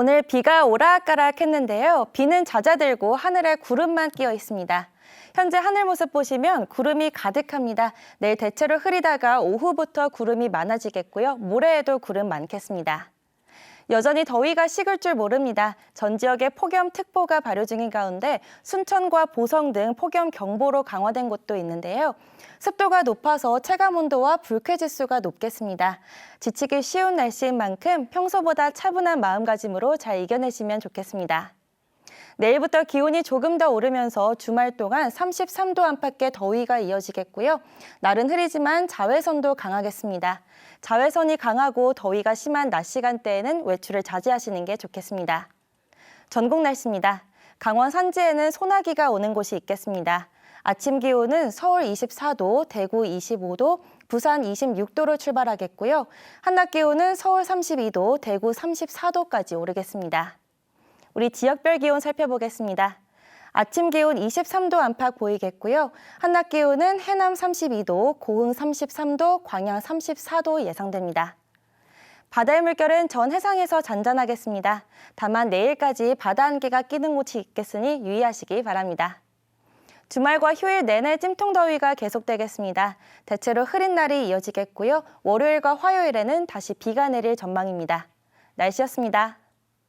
오늘 비가 오락가락 했는데요. 비는 잦아들고 하늘에 구름만 끼어 있습니다. 현재 하늘 모습 보시면 구름이 가득합니다. 내일 대체로 흐리다가 오후부터 구름이 많아지겠고요. 모레에도 구름 많겠습니다. 여전히 더위가 식을 줄 모릅니다. 전 지역에 폭염특보가 발효 중인 가운데 순천과 보성 등 폭염 경보로 강화된 곳도 있는데요. 습도가 높아서 체감 온도와 불쾌 지수가 높겠습니다. 지치기 쉬운 날씨인 만큼 평소보다 차분한 마음가짐으로 잘 이겨내시면 좋겠습니다. 내일부터 기온이 조금 더 오르면서 주말 동안 33도 안팎의 더위가 이어지겠고요. 날은 흐리지만 자외선도 강하겠습니다. 자외선이 강하고 더위가 심한 낮 시간대에는 외출을 자제하시는 게 좋겠습니다. 전국 날씨입니다. 강원 산지에는 소나기가 오는 곳이 있겠습니다. 아침 기온은 서울 24도, 대구 25도, 부산 26도로 출발하겠고요. 한낮 기온은 서울 32도, 대구 34도까지 오르겠습니다. 우리 지역별 기온 살펴보겠습니다. 아침 기온 23도 안팎 보이겠고요. 한낮 기온은 해남 32도, 고흥 33도, 광양 34도 예상됩니다. 바다의 물결은 전 해상에서 잔잔하겠습니다. 다만 내일까지 바다 안개가 끼는 곳이 있겠으니 유의하시기 바랍니다. 주말과 휴일 내내 찜통더위가 계속되겠습니다. 대체로 흐린 날이 이어지겠고요. 월요일과 화요일에는 다시 비가 내릴 전망입니다. 날씨였습니다.